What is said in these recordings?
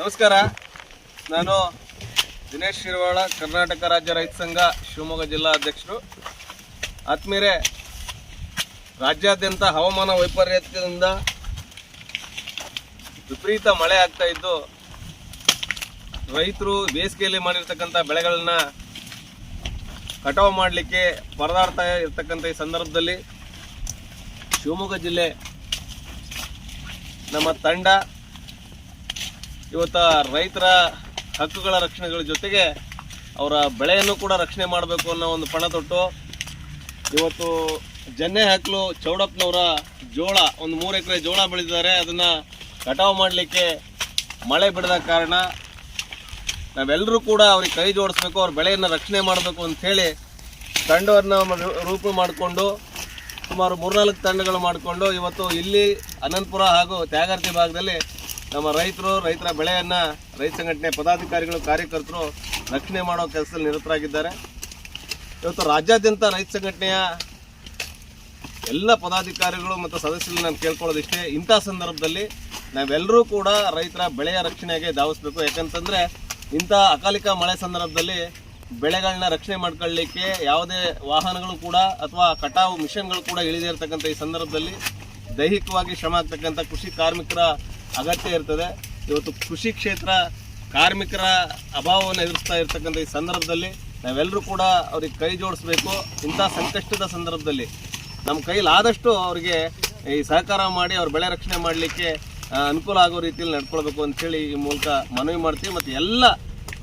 ನಮಸ್ಕಾರ. ನಾನು ದಿನೇಶ್ ಶಿರವಾಳ, ಕರ್ನಾಟಕ ರಾಜ್ಯ ರೈತ ಸಂಘ, ಶಿವಮೊಗ್ಗ ಜಿಲ್ಲಾ ಅಧ್ಯಕ್ಷರು. ಆತ್ಮೀರೆ ರಾಜ್ಯಾದ್ಯಂತ ಹವಾಮಾನ ವೈಪರೀತ್ಯದಿಂದ ವಿಪರೀತ ಮಳೆ ಆಗ್ತಾ ಇದ್ದು, ರೈತರು ಬೇಸಿಗೆಯಲ್ಲಿ ಮಾಡಿರ್ತಕ್ಕಂಥ ಬೆಳೆಗಳನ್ನ ಕಟಾವು ಮಾಡಲಿಕ್ಕೆ ಪರದಾಡ್ತಾ ಇರ್ತಕ್ಕಂಥ ಈ ಸಂದರ್ಭದಲ್ಲಿ ಶಿವಮೊಗ್ಗ ಜಿಲ್ಲೆ ನಮ್ಮ ತಂಡ ಇವತ್ತ ರೈತರ ಹಕ್ಕುಗಳ ರಕ್ಷಣೆಗಳ ಜೊತೆಗೆ ಅವರ ಬೆಳೆಯನ್ನು ಕೂಡ ರಕ್ಷಣೆ ಮಾಡಬೇಕು ಅನ್ನೋ ಒಂದು ಪಣ ತೊಟ್ಟು ಇವತ್ತು ಜನ್ನೆ ಹಾಕಲು ಚೌಡಪ್ಪನವರ ಜೋಳ, ಒಂದು ಮೂರು ಎಕರೆ ಜೋಳ ಬೆಳೆದಿದ್ದಾರೆ. ಅದನ್ನು ಕಟಾವು ಮಾಡಲಿಕ್ಕೆ ಮಳೆ ಬಿಡದ ಕಾರಣ ನಾವೆಲ್ಲರೂ ಕೂಡ ಅವ್ರಿಗೆ ಕೈ ಜೋಡಿಸ್ಬೇಕು, ಅವ್ರ ಬೆಳೆಯನ್ನು ರಕ್ಷಣೆ ಮಾಡಬೇಕು ಅಂಥೇಳಿ ತಂಡವನ್ನು ರೂಪ ಮಾಡಿಕೊಂಡು, ಸುಮಾರು ಮೂರ್ನಾಲ್ಕು ತಂಡಗಳು ಮಾಡಿಕೊಂಡು ಇವತ್ತು ಇಲ್ಲಿ ಅನಂತಪುರ ಹಾಗೂ ತ್ಯಾಗರ್ತಿ ಭಾಗದಲ್ಲಿ ನಮ್ಮ ರೈತರು, ರೈತರ ಬೆಳೆಯನ್ನು ರೈತ ಸಂಘಟನೆ ಪದಾಧಿಕಾರಿಗಳು, ಕಾರ್ಯಕರ್ತರು ರಕ್ಷಣೆ ಮಾಡೋ ಕೆಲಸದಲ್ಲಿ ನಿರತರಾಗಿದ್ದಾರೆ. ಇವತ್ತು ರಾಜ್ಯಾದ್ಯಂತ ರೈತ ಸಂಘಟನೆಯ ಎಲ್ಲ ಪದಾಧಿಕಾರಿಗಳು ಮತ್ತು ಸದಸ್ಯರು ನಾನು ಕೇಳ್ಕೊಳ್ಳೋದಿಷ್ಟೇ. ಇಂಥ ಸಂದರ್ಭದಲ್ಲಿ ನಾವೆಲ್ಲರೂ ಕೂಡ ರೈತರ ಬೆಳೆಯ ರಕ್ಷಣೆಗೆ ಧಾವಿಸ್ಬೇಕು. ಯಾಕಂತಂದರೆ ಇಂಥ ಅಕಾಲಿಕ ಮಳೆ ಸಂದರ್ಭದಲ್ಲಿ ಬೆಳೆಗಳನ್ನ ರಕ್ಷಣೆ ಮಾಡ್ಕೊಳ್ಳಿಕ್ಕೆ ಯಾವುದೇ ವಾಹನಗಳು ಕೂಡ ಅಥವಾ ಕಟಾವು ಮಿಷನ್ಗಳು ಕೂಡ ಇಳಿದೇ ಇರತಕ್ಕಂಥ ಈ ಸಂದರ್ಭದಲ್ಲಿ ದೈಹಿಕವಾಗಿ ಶ್ರಮ ಆಗ್ತಕ್ಕಂಥ ಕೃಷಿ ಕಾರ್ಮಿಕರ ಅಗತ್ಯ ಇರ್ತದೆ. ಇವತ್ತು ಕೃಷಿ ಕ್ಷೇತ್ರ ಕಾರ್ಮಿಕರ ಅಭಾವವನ್ನು ಎದುರಿಸ್ತಾ ಇರ್ತಕ್ಕಂಥ ಈ ಸಂದರ್ಭದಲ್ಲಿ ನಾವೆಲ್ಲರೂ ಕೂಡ ಅವ್ರಿಗೆ ಕೈ ಜೋಡಿಸ್ಬೇಕು. ಇಂಥ ಸಂಕಷ್ಟದ ಸಂದರ್ಭದಲ್ಲಿ ನಮ್ಮ ಕೈಲಾದಷ್ಟು ಅವರಿಗೆ ಈ ಸಹಕಾರ ಮಾಡಿ ಅವ್ರ ಬೆಳೆ ರಕ್ಷಣೆ ಮಾಡಲಿಕ್ಕೆ ಅನುಕೂಲ ಆಗೋ ರೀತಿಯಲ್ಲಿ ನಡ್ಕೊಳ್ಬೇಕು ಅಂತೇಳಿ ಈ ಮೂಲಕ ಮನವಿ ಮಾಡ್ತೀವಿ. ಮತ್ತು ಎಲ್ಲ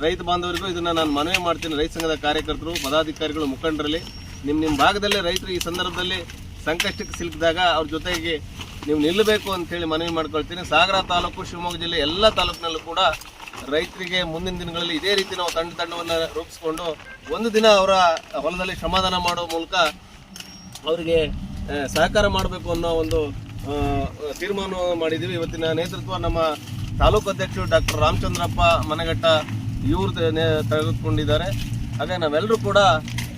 ರೈತ ಬಾಂಧವರಿಗೂ ಇದನ್ನು ನಾನು ಮನವಿ ಮಾಡ್ತೀನಿ. ರೈತ ಸಂಘದ ಕಾರ್ಯಕರ್ತರು, ಪದಾಧಿಕಾರಿಗಳು ಮುಖಂಡರಲ್ಲಿ. ನಿಮ್ಮ ನಿಮ್ಮ ಭಾಗದಲ್ಲೇ ರೈತರು ಈ ಸಂದರ್ಭದಲ್ಲಿ ಸಂಕಷ್ಟಕ್ಕೆ ಸಿಲುಕಿದಾಗ ಅವ್ರ ಜೊತೆಗೆ ನೀವು ನಿಲ್ಲಬೇಕು ಅಂತೇಳಿ ಮನವಿ ಮಾಡ್ಕೊಳ್ತೀನಿ. ಸಾಗರ ತಾಲೂಕು, ಶಿವಮೊಗ್ಗ ಜಿಲ್ಲೆ ಎಲ್ಲ ತಾಲೂಕಿನಲ್ಲೂ ಕೂಡ ರೈತರಿಗೆ ಮುಂದಿನ ದಿನಗಳಲ್ಲಿ ಇದೇ ರೀತಿ ನಾವು ತಂಡ ತಂಡವನ್ನು ರೂಪಿಸ್ಕೊಂಡು ಒಂದು ದಿನ ಅವರ ಹೊಲದಲ್ಲಿ ಶ್ರಮದಾನ ಮಾಡೋ ಮೂಲಕ ಅವರಿಗೆ ಸಹಕಾರ ಮಾಡಬೇಕು ಅನ್ನೋ ಒಂದು ತೀರ್ಮಾನ ಮಾಡಿದ್ದೀವಿ. ಇವತ್ತಿನ ನೇತೃತ್ವ ನಮ್ಮ ತಾಲೂಕು ಅಧ್ಯಕ್ಷರು ಡಾಕ್ಟರ್ ರಾಮಚಂದ್ರಪ್ಪ ಮನೆಗಟ್ಟ ಇವರು ತೆಗೆದುಕೊಂಡಿದ್ದಾರೆ. ಹಾಗೆ ನಾವೆಲ್ಲರೂ ಕೂಡ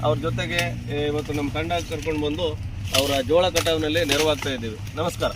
ಅವ್ರ ಜೊತೆಗೆ ಇವತ್ತು ನಮ್ಮ ತಂಡ ಕರ್ಕೊಂಡು ಬಂದು ಅವರ ಜೋಳ ಕಟಾವಿನಲ್ಲಿ ನೆರವಾಗ್ತಾ ಇದ್ದೀವಿ. ನಮಸ್ಕಾರ.